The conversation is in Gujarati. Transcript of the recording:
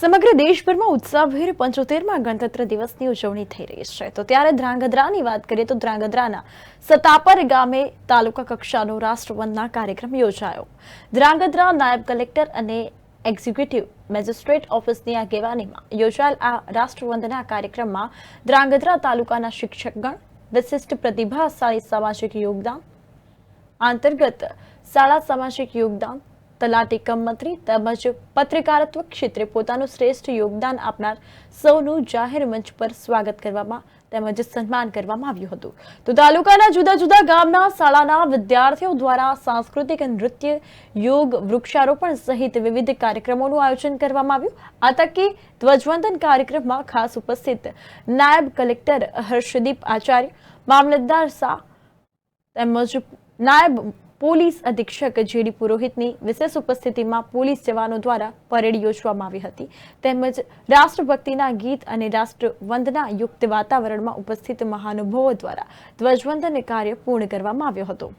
સમગ્ર દેશભરમાં ઉત્સાહભેર પંચોતેરમાં ગણતંત્ર દિવસની ઉજવણી થઈ રહી છે. તો ત્યારે ધ્રાંગધ્રાની વાત કરીએ તો ધ્રાંગધ્રાના સતાપર ગામે તાલુકા કક્ષાનો રાષ્ટ્રવંદના કાર્યક્રમ યોજાયો. ધ્રાંગધ્રા નાયબ કલેક્ટર અને એક્ઝિક્યુટિવ મેજિસ્ટ્રેટ ઓફિસની આગેવાનીમાં યોજાયેલ આ રાષ્ટ્રવંદના કાર્યક્રમમાં ધ્રાંગધ્રા તાલુકાના શિક્ષકગણ, વિશિષ્ટ પ્રતિભાશાળી સામાજિક યોગદાન અંતર્ગત શાળા સામાજિક યોગદાન તલાટી કમ મંત્રી તેમજ પત્રકારત્વ ક્ષેત્રે પોતાનું શ્રેષ્ઠ યોગદાન આપનાર સૌનું જાહેર મંચ પર સ્વાગત કરવામાં તેમજ સન્માન કરવામાં આવ્યું હતું. તો તાલુકાના જુદા જુદા ગામના શાળાના વિદ્યાર્થીઓ દ્વારા સાંસ્કૃતિક નૃત્ય, યોગ, વૃક્ષારોપણ સહિત વિવિધ કાર્યક્રમોનું આયોજન કરવામાં આવ્યું. આ તકે ધ્વજવંદન કાર્યક્રમમાં ખાસ ઉપસ્થિત નાયબ કલેક્ટર હર્ષદીપ આચાર્ય, મામલતદાર શાહ તેમજ નાયબ પોલીસ અધિક્ષક જેડી પુરોહિતની વિશેષ ઉપસ્થિતિમાં પોલીસ જવાનો દ્વારા પરેડ યોજવામાં આવી હતી. તેમજ રાષ્ટ્રભક્તિના ગીત અને રાષ્ટ્રવંદના યુક્ત વાતાવરણમાં ઉપસ્થિત મહાનુભાવો દ્વારા ધ્વજવંદન કાર્ય પૂર્ણ કરવામાં આવ્યો હતો.